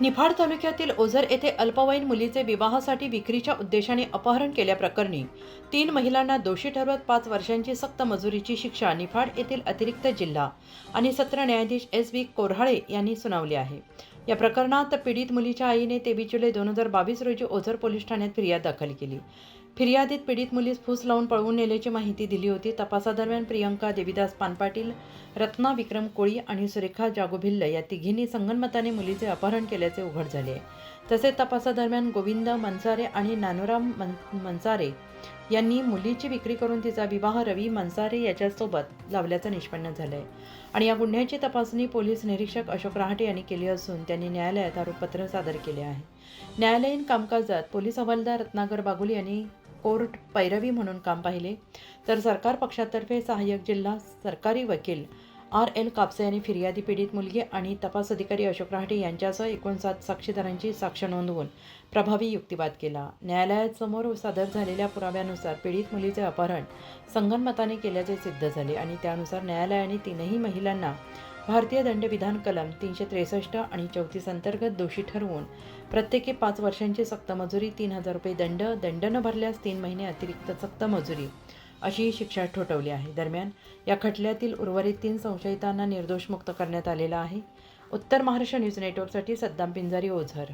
निफाड तालुक्यातील ओझर येथे अल्पवयीन मुलीचे विवाहासाठी विक्रीच्या उद्देशाने अपहरण केल्याप्रकरणी तीन महिलांना दोषी ठरवत पाच वर्षांची सक्त मजुरीची शिक्षा निफाड येथील अतिरिक्त जिल्हा आणि सत्र न्यायाधीश एस बी कोऱ्हाळे यांनी सुनावली आहे. या प्रकरणात पीडित मुलीच्या आईने तेवीस जुलै दोन हजार बावीस रोजी ओझर पोलीस ठाण्यात फिर्याद दाखल केली. फिर्यादीत पीडित मुलीस फूस लावून पळवून नेल्याची माहिती दिली होती. तपासादरम्यान प्रियंका देवीदास पानपाटील रत्ना विक्रम कोळी आणि सुरेखा जागोभिल्ल या तिघींनी संगनमताने मुलीचे अपहरण केल्याचे उघड झाले तसेच तपासादरम्यान गोविंद मनसारे आणि नानूराम मन मनसारे यांनी मुलीची विक्री करून तिचा विवाह रवी मनसारे याच्यासोबत लावल्याचं निष्पन्न झालंय. आणि या गुन्ह्याची तपासणी पोलीस निरीक्षक अशोक रहाटे यांनी केली असून त्यांनी न्यायालयात आरोपपत्र सादर केले आहे. न्यायालयीन कामकाजात पोलीस हवालदार रत्नाकर बागुल यांनी कोर्ट पैरवी म्हणून काम पाहिले. तर सरकार पक्षातर्फे सहाय्यक जिल्हा सरकारी वकील आर एल कापसे यांनी फिर्यादी पीडित मुलगी आणि तपास अधिकारी अशोक रहाटे यांच्यासह एकोणसात साक्षीदारांची साक्ष नोंदवून प्रभावी युक्तिवाद केला. न्यायालयासमोर सादर झालेल्या पुराव्यानुसार पीडित मुलीचे अपहरण संगनमताने केल्याचे सिद्ध झाले आणि त्यानुसार न्यायालयाने तीनही महिलांना भारतीय दंडविधान कलम तीनशे त्रेसष्ट आणि चौतीस अंतर्गत दोषी ठरवून प्रत्येकी पाच वर्षांची सक्त मजुरी तीन हजार रुपये दंड दंड न भरल्यास तीन महिने अतिरिक्त सक्त मजुरी अशीही शिक्षा ठोठवली आहे. दरम्यान या खटल्यातील उर्वरित तीन संशयितांना निर्दोष मुक्त करण्यात आलेला आहे. उत्तर महाराष्ट्र न्यूज नेटवर्कसाठी सद्दाम पिंजारी ओझर.